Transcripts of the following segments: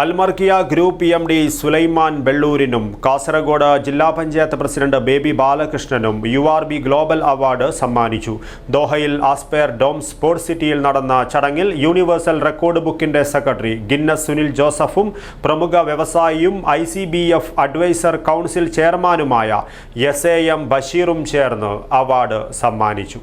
Almarkhiya group M D Sulaiman ബെള്ളൂരിനും Kasaragod ജില്ലാ panchayat president Baby ബാലകൃഷ്ണനും U R B global award സമ്മാനിച്ചു. ദോഹയിൽ Aspire Dome sports സിറ്റിയിൽ നടന്ന ചടങ്ങിൽ യൂണിവേഴ്സൽ റെക്കോർഡ് ബുക്കിന്റെ സെക്രട്ടറി ഗിന്നസ് സുനിൽ ജോസഫും പ്രമുഖ വ്യവസായിയും I C B F adviser council ചെയർമാനുമായ എസ് എ എം ബഷീറും ചേർന്ന് അവാർഡ് സമ്മാനിച്ചു.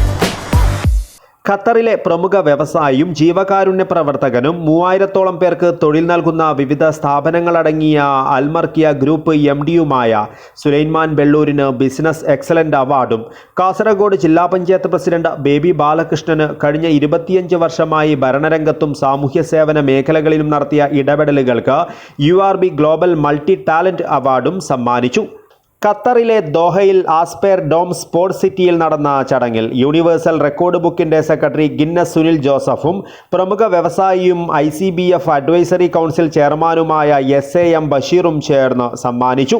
ഖത്തറിലെ പ്രമുഖ വ്യവസായിയും ജീവകാരുണ്യ പ്രവർത്തകനും മൂവായിരത്തോളം പേർക്ക് തൊഴിൽ നൽകുന്ന വിവിധ സ്ഥാപനങ്ങളടങ്ങിയ അൽമർക്കിയ ഗ്രൂപ്പ് എം ഡിയുമായ സുലൈൻമാൻ ബെള്ളൂരിന് ബിസിനസ് എക്സലന്റ് അവാർഡും. കാസർഗോഡ് ജില്ലാ പഞ്ചായത്ത് പ്രസിഡന്റ് ബേബി ബാലകൃഷ്ണന് കഴിഞ്ഞ ഇരുപത്തിയഞ്ച് വർഷമായി ഭരണരംഗത്തും സാമൂഹ്യ സേവന മേഖലകളിലും നടത്തിയ ഇടപെടലുകൾക്ക് യു ഗ്ലോബൽ മൾട്ടി ടാലന്റ് അവാർഡും സമ്മാനിച്ചു. ഖത്തറിലെ ദോഹയിൽ ആസ്പെയർ ഡോം സ്പോർട്സ് സിറ്റിയിൽ നടന്ന ചടങ്ങിൽ യൂണിവേഴ്സൽ റെക്കോർഡ് ബുക്കിന്റെ സെക്രട്ടറി ഗിന്നസ് സുനിൽ ജോസഫും പ്രമുഖ വ്യവസായിയും I C B F advisory council ചെയർമാനുമായ എസ് എ എം ബഷീറും ചേർന്ന് സമ്മാനിച്ചു.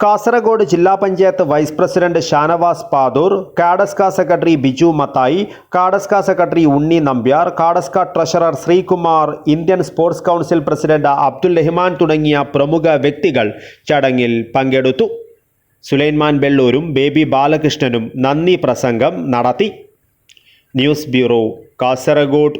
കാസർഗോഡ് ജില്ലാ panchayat vice president Shanavas Padoor കാഡസ്ക secretary Biju Mathai കാഡസ്ക secretary Unni Nambiar കാഡസ്ക treasurer Sreekumar Indian sports council president Abdul Rahman തുടങ്ങിയ പ്രമുഖ വ്യക്തികൾ ചടങ്ങിൽ പങ്കെടുത്തു. സുലൈമാൻ വെള്ളൂരും ബേബി ബാലകൃഷ്ണനും നന്ദി പ്രസംഗം നടത്തി. News bureau Kasaragod.